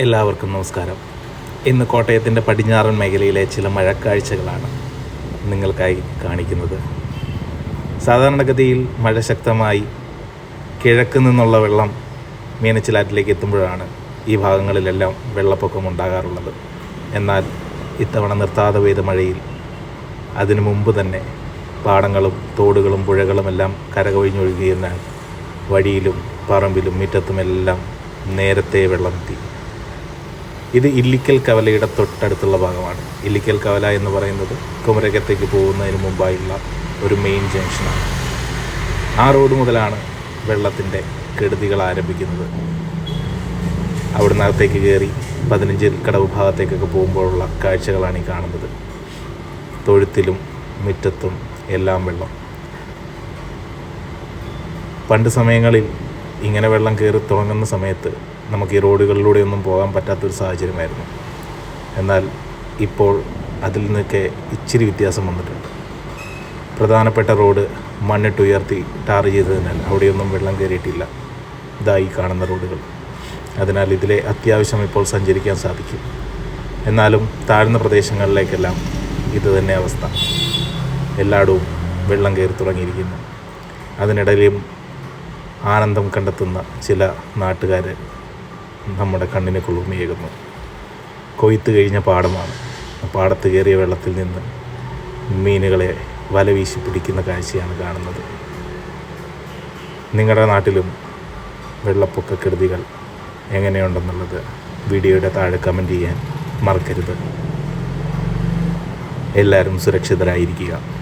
എല്ലാവർക്കും നമസ്കാരം. ഇന്ന് കോട്ടയത്തിന്റെ പടിഞ്ഞാറൻ മേഖലയിലെ ചില മഴക്കാഴ്ചകളാണ് നിങ്ങൾക്കായി കാണിക്കുന്നത്. സാധാരണഗതിയിൽ മഴ ശക്തമായി കിഴക്ക് നിന്നുള്ള വെള്ളം മീനച്ചിലാറ്റിലേക്ക് എത്തുമ്പോഴാണ് ഈ ഭാഗങ്ങളിലെല്ലാം വെള്ളപ്പൊക്കം ഉണ്ടാകാറുള്ളത്. എന്നാൽ ഇത്തവണ നിർത്താതെ പെയ്ത മഴയിൽ അതിനു മുമ്പ് തന്നെ പാടങ്ങളും തോടുകളും പുഴകളുമെല്ലാം കരകവിഞ്ഞൊഴുകിയെന്നാൽ വഴിയിലും പറമ്പിലും മുറ്റത്തുമെല്ലാം നേരത്തെ വെള്ളമെത്തി ഇത് ഇല്ലിക്കൽ കവലയുടെ തൊട്ടടുത്തുള്ള ഭാഗമാണ്. ഇല്ലിക്കൽ കവല എന്ന് പറയുന്നത് കുമരകത്തേക്ക് പോകുന്നതിന് മുമ്പായുള്ള ഒരു മെയിൻ ജംഗ്ഷനാണ് ആ റോഡ് മുതലാണ് വെള്ളത്തിന്റെ കെടുതികൾ ആരംഭിക്കുന്നത്. അവിടുന്ന് അകത്തേക്ക് കയറി പതിനഞ്ച് കടവ് ഭാഗത്തേക്കൊക്കെ പോകുമ്പോഴുള്ള കാഴ്ചകളാണ് ഈ കാണുന്നത്. തൊഴുത്തിലും മുറ്റത്തും എല്ലാം വെള്ളം. പണ്ട് സമയങ്ങളിൽ ഇങ്ങനെ വെള്ളം കയറി തുടങ്ങുന്ന സമയത്ത് നമുക്ക് ഈ റോഡുകളിലൂടെയൊന്നും പോകാൻ പറ്റാത്തൊരു സാഹചര്യമായിരുന്നു. എന്നാൽ ഇപ്പോൾ അതിൽ നിന്നൊക്കെ ഇച്ചിരി വ്യത്യാസം വന്നിട്ടുണ്ട്. പ്രധാനപ്പെട്ട റോഡ് മണ്ണിട്ടുയർത്തി ടാർ ചെയ്തതിനാൽ അവിടെയൊന്നും വെള്ളം കയറിയിട്ടില്ല. ഇതായി കാണുന്ന റോഡുകൾ. അതിനാൽ ഇതിലെ അത്യാവശ്യം ഇപ്പോൾ സഞ്ചരിക്കാൻ സാധിക്കും. എന്നാലും താഴ്ന്ന പ്രദേശങ്ങളിലേക്കെല്ലാം ഇത് തന്നെ അവസ്ഥ. എല്ലായിടവും വെള്ളം കയറി തുടങ്ങിയിരിക്കുന്നു അതിനിടയിലും ആനന്ദം കണ്ടെത്തുന്ന ചില നാട്ടുകാർ നമ്മുടെ കണ്ണിന് കുളിർമയേകുന്നു കൊയ്ത്ത് കഴിഞ്ഞ പാടമാണ്. പാടത്ത് കയറിയ വെള്ളത്തിൽ നിന്ന് മീനുകളെ വല വീശി പിടിക്കുന്ന കാഴ്ചയാണ് കാണുന്നത്. നിങ്ങളുടെ നാട്ടിലും വെള്ളപ്പൊക്ക കെടുതികൾ എങ്ങനെയുണ്ടെന്നുള്ളത് വീഡിയോയുടെ താഴെ കമന്റ് ചെയ്യാൻ മറക്കരുത്. എല്ലാവരും സുരക്ഷിതരായിരിക്കുക.